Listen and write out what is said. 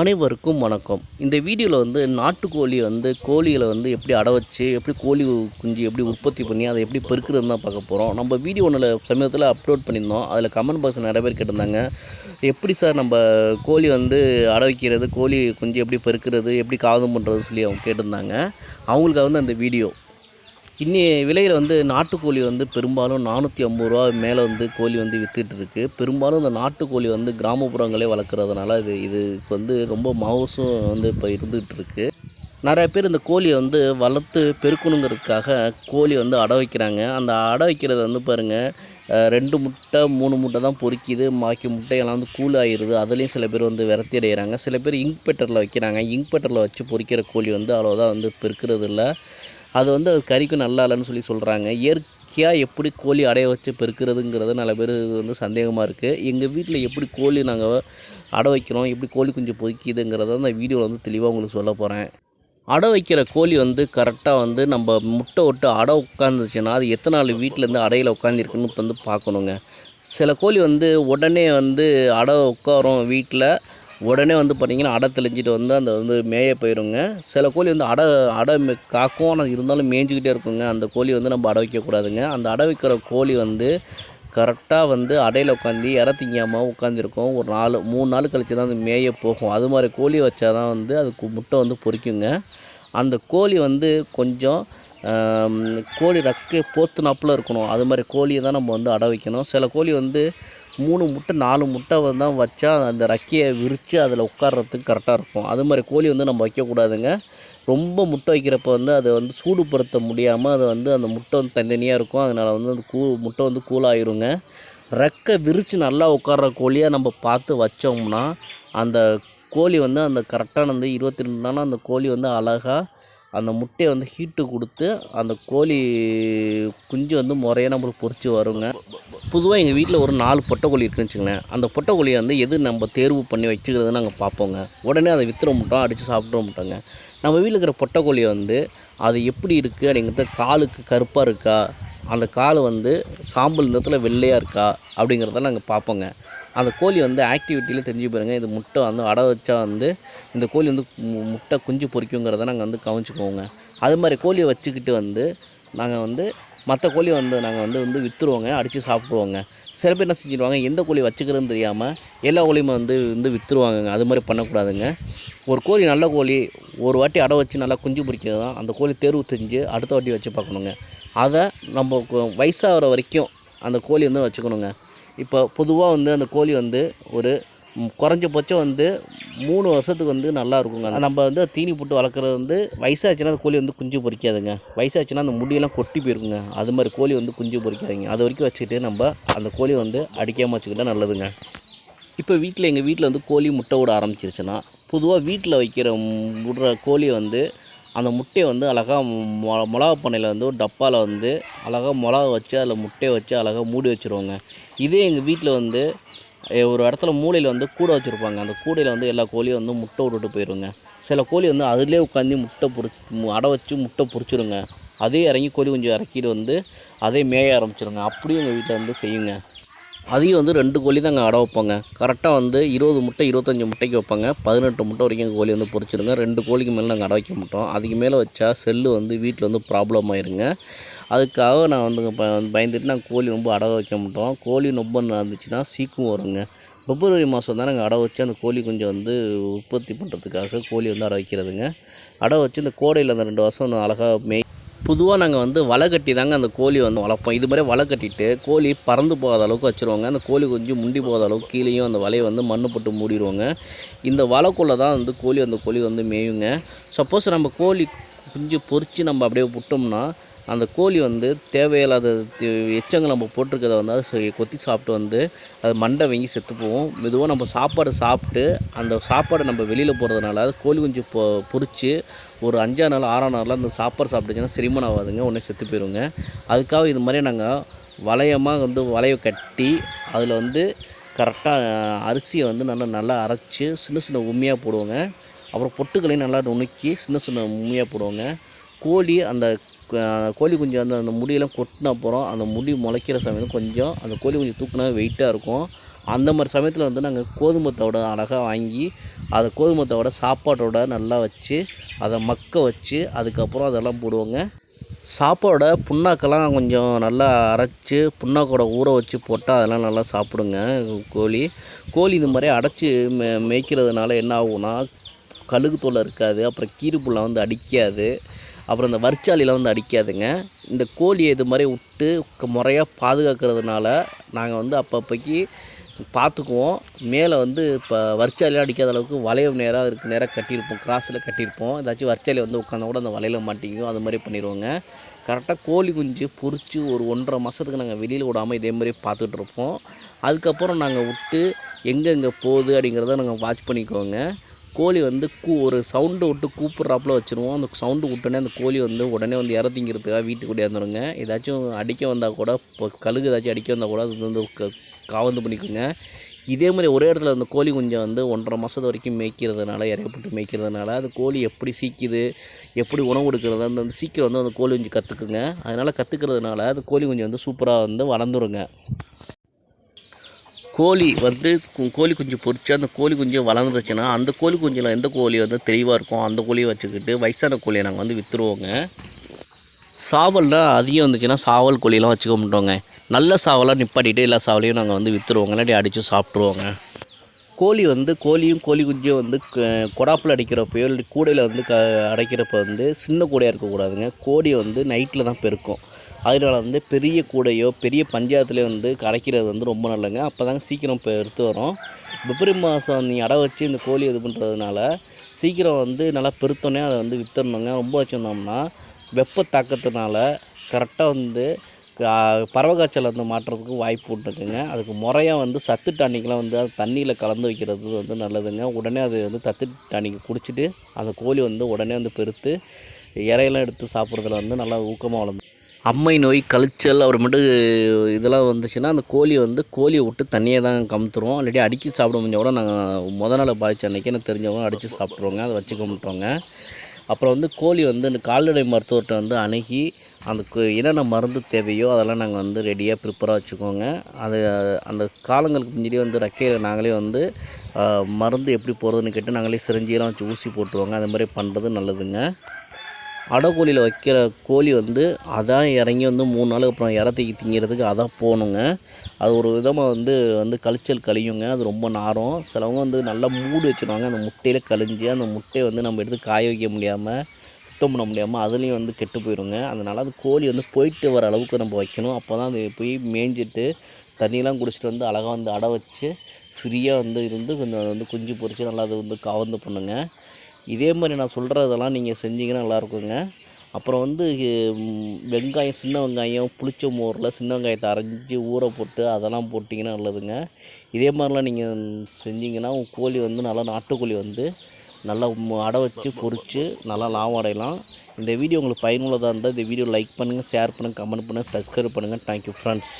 அனைவருக்கும் வணக்கம். இந்த வீடியோவில் வந்து நாட்டுக்கோழி வந்து கோழிகளை வந்து எப்படி அட வச்சு எப்படி கோழி குஞ்சு எப்படி உற்பத்தி பண்ணி அதை எப்படி பெருக்கிறதுன்னு தான் பார்க்க போகிறோம் நம்ம வீடியோ ஒன்றில் சமீபத்தில் அப்லோட் பண்ணியிருந்தோம். அதில் கமெண்ட் பாக்ஸ் நிறைய பேர் கேட்டிருந்தாங்க. எப்படி சார் நம்ம கோழி வந்து அட வைக்கிறது கோழி குஞ்சு எப்படி பெருக்கிறது எப்படி காதம் பண்ணுறது சொல்லி அவங்க கேட்டிருந்தாங்க. அவங்களுக்காக வந்து அந்த வீடியோ. இன்னி விலையில் வந்து நாட்டுக்கோழி வந்து பெரும்பாலும் நானூற்றி ஐம்பது ரூபா மேலே வந்து கோழி வந்து விற்றுட்டு இருக்கு பெரும்பாலும் இந்த நாட்டுக்கோழி வந்து கிராமப்புறங்களே வளர்க்குறதுனால இது இதுக்கு வந்து ரொம்ப மவுசும் வந்து இப்போ இருந்துகிட்டு இருக்கு நிறைய பேர் இந்த கோழியை வந்து வளர்த்து பெருக்கணுங்கிறதுக்காக கோழி வந்து அடை வைக்கிறாங்க. அந்த அடை வைக்கிறது வந்து பாருங்கள் ரெண்டு முட்டை மூணு முட்டை தான் பொறிக்கிது. மாக்கி முட்டையெல்லாம் வந்து கூல் ஆயிடுது அதுலேயும் சில பேர் வந்து விரத்தி அடைகிறாங்க சில பேர் இங்க் பெட்டரில் வைக்கிறாங்க. இங்க் பெட்டரில் வச்சு பொறிக்கிற கோழி வந்து அவ்வளோதான் வந்து பெருக்கிறது இல்லை அது வந்து அது கறிக்கும் நல்லா இல்லைன்னு சொல்லி சொல்கிறாங்க இயற்கையாக எப்படி கோழி அடைய வச்சு பெருக்கிறதுங்கிறது நல்ல பேர் வந்து சந்தேகமாக இருக்குது எங்கள் வீட்டில் எப்படி கோழி நாங்கள் அடை வைக்கிறோம் எப்படி கோழி குஞ்சு பொதுக்கிதுங்கிறத அந்த வீடியோவில் வந்து தெளிவாக உங்களுக்கு சொல்ல போகிறேன் அடை வைக்கிற கோழி வந்து கரெக்டாக வந்து நம்ம முட்டை விட்டு அடை உட்காந்துச்சுன்னா அது எத்தனை நாள் வீட்டிலேருந்து அடையில் உட்காந்துருக்குன்னு இப்போ வந்து பார்க்கணுங்க. சில கோழி வந்து உடனே வந்து அடை உட்காரும் வீட்டில் உடனே வந்து பார்த்திங்கன்னா அடை தெளிஞ்சிட்டு வந்து அந்த வந்து மேய போயிருங்க. சில கோழி வந்து அடை அடை காக்கும். ஆனால் இருந்தாலும் மேய்ஞ்சிக்கிட்டே இருக்குங்க. அந்த கோழி வந்து நம்ம அடை வைக்கக்கூடாதுங்க. அந்த அடை வைக்கிற கோழி வந்து கரெக்டாக வந்து அடையில் உட்காந்து இற திங்காமல் உட்காந்துருக்கும் ஒரு நாலு மூணு நாள் கழிச்சு தான் அது மேய போகும். அது மாதிரி கோழி வச்சா தான் வந்து அதுக்கு முட்டை வந்து பொறிக்குங்க. அந்த கோழி வந்து கொஞ்சம் கோழி ரக்கை போத்துனாப்புல இருக்கணும். அது மாதிரி கோழியை தான் நம்ம வந்து அடை வைக்கணும். சில கோழி வந்து மூணு முட்டை நாலு முட்டை வந்து தான் வச்சா அந்த ரக்கையை விரித்து அதில் உட்கார்றதுக்கு கரெக்டாக இருக்கும். அது மாதிரி கோழி வந்து நம்ம வைக்கக்கூடாதுங்க ரொம்ப முட்டை வைக்கிறப்ப வந்து அதை வந்து சூடுபடுத்த முடியாமல் அது வந்து அந்த முட்டை வந்து தனித்தனியாக இருக்கும். அதனால் வந்து அந்த கூ முட்டை வந்து கூலாயிருங்க ரெக்கை விரித்து நல்லா உட்கார்ற கோழியாக நம்ம பார்த்து வச்சோம்னா அந்த கோழி வந்து அந்த கரெக்டான வந்து இருபத்தி ரெண்டு நாளும் அந்த கோழி வந்து அழகாக அந்த முட்டையை வந்து ஹீட்டு கொடுத்து அந்த கோழி குஞ்சு வந்து முறையாக நம்மளுக்கு பொறிச்சு வருங்க. பொதுவாக எங்கள் வீட்டில் ஒரு நாலு பொட்டைக்கோழி இருக்குன்னு வச்சுங்களேன் அந்த பொட்டைக்கோழியை வந்து எது நம்ம தேர்வு பண்ணி வச்சுக்கிறது நாங்கள் பார்ப்போங்க. உடனே அதை விற்றுற மாட்டோம் அடித்து சாப்பிட மாட்டோங்க. நம்ம வீட்டில் இருக்கிற பொட்டைக்கோழியை வந்து அது எப்படி இருக்குது அப்படிங்கிறது காலுக்கு கருப்பாக இருக்கா? அந்த கால் வந்து சாம்பல் நிறத்தில் வெள்ளையாக இருக்கா? அப்படிங்கிறத நாங்கள் பார்ப்போங்க. அந்த கோழி வந்து ஆக்டிவிட்டியில் தெரிஞ்சு பாருங்க. இது முட்டை வந்து அடை வச்சா வந்து இந்த கோழி வந்து முட்டை குஞ்சு பொரிக்குங்கிறத நாங்கள் வந்து கவனிச்சுக்குவோங்க. அது மாதிரி கோழியை வச்சுக்கிட்டு வந்து நாங்கள் வந்து மற்ற கோழி வந்து நாங்கள் வந்து வந்து விற்றுருவோங்க அடித்து சாப்பிடுவோங்க. சில பேர் என்ன செஞ்சுருவாங்க எந்த கோழி வச்சுக்கிறதுன்னு தெரியாமல் எல்லா கோழியுமே வந்து வந்து விற்றுருவாங்கங்க அது மாதிரி பண்ணக்கூடாதுங்க. ஒரு கோழி நல்ல கோழி ஒரு வாட்டி அடை வச்சு நல்லா குஞ்சு பிடிக்கிறது தான் அந்த கோழி தேர்வு செஞ்சு அடுத்த வாட்டி வச்சு பார்க்கணுங்க. அதை நம்ம வயசாகிற வரைக்கும் அந்த கோழி வந்து வச்சுக்கணுங்க. இப்போ பொதுவாக வந்து அந்த கோழி வந்து ஒரு குறைஞ்சபட்சம் வந்து மூணு வருஷத்துக்கு வந்து நல்லா இருக்குங்க நம்ம வந்து தீனி போட்டு வளர்க்குறது வந்து வயசாச்சுன்னா அந்த கோழி வந்து குஞ்சு பொறிக்காதுங்க. வயசாச்சுன்னா அந்த முடியெல்லாம் கொட்டி போயிருக்குங்க. அது மாதிரி கோழி வந்து குஞ்சு பொறிக்காதுங்க. அது வரைக்கும் வச்சுக்கிட்டு நம்ம அந்த கோழியை வந்து அடிக்காமல் வச்சுக்கிட்டால் நல்லதுங்க. இப்போ வீட்டில் எங்கள் வீட்டில் வந்து கோழி முட்டை விட ஆரம்பிச்சிருச்சுன்னா பொதுவாக வீட்டில் வைக்கிற விடுற கோழியை வந்து அந்த முட்டையை வந்து அழகாக மொ மிளகா பண்ணையில் வந்து ஒரு டப்பாவில் வந்து அழகாக மிளகா வச்சு அதில் முட்டையை வச்சு அழகாக மூடி வச்சுருவோங்க. இதே எங்கள் வீட்டில் வந்து ஒரு இடத்துல மூலையில் வந்து கூடை வச்சுருப்பாங்க. அந்த கூடையில் வந்து எல்லா கோழியும் வந்து முட்டை விட்டுட்டு போயிருங்க. சில கோழி வந்து அதிலே உட்காந்து முட்டை பொரி அடை வச்சு முட்டை பொறிச்சிருங்க அதே இறங்கி கோழி கொஞ்சம் இறக்கிட்டு வந்து அதே மேய ஆரம்பிச்சிருங்க. அப்படியும் எங்கள் வீட்டில் வந்து செய்யுங்க. அதையும் வந்து ரெண்டு கோழி தான் அங்கே அடை வைப்பாங்க. கரெக்டாக வந்து இருபது முட்டை இருபத்தஞ்சி முட்டைக்கு வைப்பாங்க. பதினெட்டு முட்டை வரைக்கும் கோழி வந்து பொறிச்சிருங்க. ரெண்டு கோழிக்கு மேலே நாங்கள் அடை வைக்க மாட்டோம். அதுக்கு மேலே வச்சா செல்லு வந்து வீட்டில் வந்து ப்ராப்ளம் ஆயிருங்க. அதுக்காக நான் வந்து பயந்துட்டு நாங்கள் கோழி ரொம்ப அடை வைக்க மாட்டோம். கோழி ரொம்ப இருந்துச்சுன்னா சீக்கும் வருங்க. பிப்ரவரி மாதம் தான் நாங்கள் அடை வச்சு அந்த கோழி கொஞ்சம் வந்து உற்பத்தி பண்ணுறதுக்காக கோழி வந்து அடை வைக்கிறதுங்க. அடை வச்சு இந்த கோடையில் அந்த ரெண்டு வருஷம் அழகாக மேய் பொதுவாக நாங்கள் வந்து வலை கட்டி தாங்க அந்த கோழி வந்து வளர்ப்போம். இது மாதிரி வலை கட்டிட்டு கோழி பறந்து போகாத அளவுக்கு வச்சுருவாங்க. அந்த கோழி கொஞ்சம் முண்டி போகாத அளவுக்கு கீழேயும் அந்த வலையை வந்து மண்ணு போட்டு மூடிடுவாங்க இந்த வலைக்குள்ளே தான் வந்து கோழி அந்த கோழி வந்து மேயுங்க. சப்போஸ் நம்ம கோழி குஞ்சு பொறிச்சு நம்ம அப்படியே விட்டோம்னா அந்த கோழி வந்து தேவையில்லாத எச்சங்கள் நம்ம போட்டிருக்கிறத வந்து அது கொத்தி சாப்பிட்டு வந்து அது மண்டை வாங்கி செத்து போகும். மெதுவாக நம்ம சாப்பாடு சாப்பிட்டு அந்த சாப்பாடு நம்ம வெளியில் போகிறதுனால அது கோழி குஞ்சு பொ பொரித்து ஒரு அஞ்சாம் நாள் ஆறாம் நாளில் அந்த சாப்பாடு சாப்பிட்டுச்சுன்னா செரிமானம் ஆகாதுங்க உடனே செத்து போயிருங்க. அதுக்காக இது மாதிரி நாங்கள் வளையமாக வந்து வளைய கட்டி அதில் வந்து கரெக்டாக அரிசியை வந்து நல்லா நல்லா அரைச்சி சின்ன சின்ன உண்மையாக போடுவோங்க. அப்புறம் பொட்டுக்களையும் நல்லா நுணுக்கி சின்ன சின்ன உண்மையாக போடுவோங்க. கோழி அந்த கோழி குஞ்சு அந்த அந்த முடியெல்லாம் கொட்டின அப்புறம் அந்த முடி முளைக்கிற சமயம் கொஞ்சம் அந்த கோழி குஞ்சு தூக்குனா வெயிட்டாக இருக்கும். அந்த மாதிரி சமயத்தில் வந்து நாங்கள் கோதுமத்தோட அழகாக வாங்கி அதை கோதுமத்தோட சாப்பாட்டோட நல்லா வச்சு அதை மக்க வச்சு அதுக்கப்புறம் அதெல்லாம் போடுவோங்க. சாப்பாடோட புண்ணாக்கெல்லாம் கொஞ்சம் நல்லா அரைச்சி புண்ணாக்கோட ஊற வச்சு போட்டால் அதெல்லாம் நல்லா சாப்பிடுங்க கோழி. கோழி இந்த மாதிரி அடைச்சி மே மேய்க்கிறதுனால என்ன ஆகும்னா கழுகு தொல்லை இருக்காது அப்புறம் கீரி வந்து அடிக்காது. அப்புறம் இந்த வரிச்சாலியில் வந்து அடிக்காதுங்க. இந்த கோழியை இது மாதிரி விட்டு முறையாக பாதுகாக்கிறதுனால நாங்கள் வந்து அப்பப்போக்கி பார்த்துக்குவோம் மேலே வந்து இப்போ வரிச்சாலிலாம் அடிக்காத அளவுக்கு வளையம் நேராக அதுக்கு நேராக கட்டியிருப்போம். கிராஸில் கட்டியிருப்போம். ஏதாச்சும் வர்ச்சாலி வந்து உட்காந்தா கூட அந்த வலையில் மாட்டிக்கும் அது மாதிரி பண்ணிடுவோங்க கரெக்டாக கோழி குஞ்சு பொறிச்சு ஒரு ஒன்றரை மாதத்துக்கு நாங்கள் வெளியில் விடாமல் இதே மாதிரி பார்த்துட்ருப்போம் அதுக்கப்புறம் நாங்கள் விட்டு எங்கெங்கே போகுது அப்படிங்கிறத நாங்கள் வாட்ச் பண்ணிக்குவோங்க கோழி வந்து கூ ஒரு சவுண்டு விட்டு கூப்பிட்றாப்புல வச்சுருவோம். அந்த சவுண்டு விட்டோன்னே அந்த கோழி வந்து உடனே வந்து இறத்திங்கிறதுக்காக வீட்டுக்குள்ளே இருந்துருங்க ஏதாச்சும் அடிக்க வந்தால் கூட இப்போ கழுகு ஏதாச்சும் அடிக்க வந்தால் கூட அது வந்து க காவந்து பண்ணிக்கோங்க. இதே மாதிரி ஒரே இடத்துல அந்த கோழி குஞ்சை வந்து ஒன்றரை மாதத்து வரைக்கும் மேய்க்கிறதுனால இறையப்பட்டு மேய்க்கிறதுனால அது கோழி எப்படி சீக்கிது எப்படி உணவு கொடுக்குறது அந்த அந்த சீக்கிரம் வந்து அந்த கோழி குஞ்சு கற்றுக்குங்க அதனால் கற்றுக்கிறதுனால அந்த கோழி குஞ்சு வந்து சூப்பராக வந்து வளர்ந்துருங்க. கோழி வந்து கோழி குஞ்சு பொறிச்சு அந்த கோழி குஞ்சு வளர்ந்துச்சுன்னா அந்த கோழி குஞ்சில் எந்த கோழி வந்து தெளிவாக இருக்கும் அந்த கோழியை வச்சுக்கிட்டு வயசான கோழியை நாங்கள் வந்து விற்றுருவோங்க சாவலில் அதிகம் வந்துச்சுன்னா சாவல் கோழியெல்லாம் வச்சுக்க மாட்டோங்க. நல்ல சாவலாக நிப்பாட்டிட்டு எல்லா சாவலையும் நாங்கள் வந்து விற்றுருவோங்க இல்லாட்டி அடித்து சாப்பிட்ருவோங்க கோழி வந்து கோழியும் கோழி குஞ்சும் வந்து க- கொடாப்பில் அடிக்கிறப்பயோ இல்லை கூடையில் வந்து க அடைக்கிறப்ப வந்து சின்ன கூடையாக இருக்கக்கூடாதுங்க. கோழி வந்து நைட்டில் தான் பெருக்கும். அதனால வந்து பெரிய கூடையோ பெரிய பஞ்சாயத்துலேயோ வந்து கரைக்கிறது வந்து ரொம்ப நல்லங்க. அப்போ தாங்க சீக்கிரம் பெருத்து வரும். பிப்ரவரி மாதம் நீ அடை வச்சு இந்த கோழி இது பண்ணுறதுனால சீக்கிரம் வந்து நல்லா பெருத்தோடனே அதை வந்து விற்றுடணுங்க ரொம்ப வச்சுருந்தோம்னா வெப்ப தாக்கத்தினால கரெக்டாக வந்து பறவை காய்ச்சல் வந்து மாட்டுறதுக்கு வாய்ப்பு உண்டுக்குங்க அதுக்கு முறையாக வந்து சத்து டானிக்கெலாம் வந்து அது தண்ணியில் கலந்து வைக்கிறது வந்து நல்லதுங்க. உடனே அது வந்து தத்து டானிக்கு குடிச்சிட்டு அந்த கோழி வந்து உடனே வந்து பெருத்து இறையெல்லாம் எடுத்து சாப்பிட்றதுல வந்து நல்லா ஊக்கமாக வளர்ந்து அம்மை நோய் கழிச்சல் அப்புறமேட்டு இதெல்லாம் வந்துச்சுன்னா அந்த கோழியை வந்து கோழியை விட்டு தண்ணியை தான் கமுத்துருவோம். இல்லாட்டி அடிக்கி சாப்பிட முடிஞ்சால் கூட நாங்கள் முத நாள் பாய்ச்ச அன்றைக்கி எனக்கு தெரிஞ்சவங்க அடித்து சாப்பிட்ருவோங்க அதை வச்சுக்க மாட்டோங்க அப்புறம் வந்து கோழி வந்து இந்த கால்நடை மருத்துவர்கிட்ட வந்து அணுகி அந்த கு- என்னென்ன மருந்து தேவையோ அதெல்லாம் நாங்கள் வந்து ரெடியாக ப்ரிப்பராக வச்சுக்கோங்க. அது அந்த காலங்களுக்கு முன்னாடியே வந்து ரெக்கையில் நாங்களே வந்து மருந்து எப்படி போகிறதுன்னு கேட்டு நாங்களே சிரிஞ்சியெல்லாம் வச்சு ஊசி போட்டுருவோங்க. அது மாதிரி பண்ணுறது நல்லதுங்க. அடைக்கோழியில் வைக்கிற கோழி வந்து அதான் இறங்கி வந்து மூணு நாளுக்கு அப்புறம் இறத்திக்கு திங்கிறதுக்கு அதான் போகணுங்க. அது ஒரு விதமாக வந்து வந்து கழிச்சல் கழியுங்க. அது ரொம்ப நாரம். சிலவங்க வந்து நல்லா மூடு வச்சுருவாங்க. அந்த முட்டையில் கழிஞ்சு அந்த முட்டையை வந்து நம்ம எடுத்து காய வைக்க முடியாமல் சுத்தம் பண்ண முடியாமல் அதுலேயும் வந்து கெட்டு போயிடுங்க அதனால் அது கோழி வந்து போயிட்டு வர அளவுக்கு நம்ம வைக்கணும். அப்போ தான் அது போய் மேய்ஞ்சிட்டு தண்ணியெலாம் குடிச்சிட்டு வந்து அழகாக வந்து அடை வச்சு ஃப்ரீயாக வந்து இருந்து கொஞ்சம் வந்து குஞ்சு பொறிச்சு நல்லா அது வந்து கவர்ந்து பண்ணுங்க. இதே மாதிரி நான் சொல்கிறதெல்லாம் நீங்கள் செஞ்சிங்கன்னா நல்லாயிருக்குங்க அப்புறம் வந்து வெங்காயம் சின்ன வெங்காயம் புளிச்ச மோரில் சின்ன வெங்காயத்தை அரைஞ்சி ஊற போட்டு அதெல்லாம் போட்டிங்கன்னா நல்லதுங்க. இதே மாதிரிலாம் நீங்கள் செஞ்சீங்கன்னா உங்கள் கோழி வந்து நல்லா நாட்டுக்கோழி வந்து நல்லா அடை வச்சு பொரித்து நல்லா லாபம் அடையலாம். இந்த வீடியோ உங்களுக்கு பயனுள்ளதாக இருந்தால் இந்த வீடியோ லைக் பண்ணுங்கள் ஷேர் பண்ணுங்கள் கமெண்ட் பண்ணுங்கள் சப்ஸ்கிரைப் பண்ணுங்கள் தேங்க்யூ ஃப்ரெண்ட்ஸ்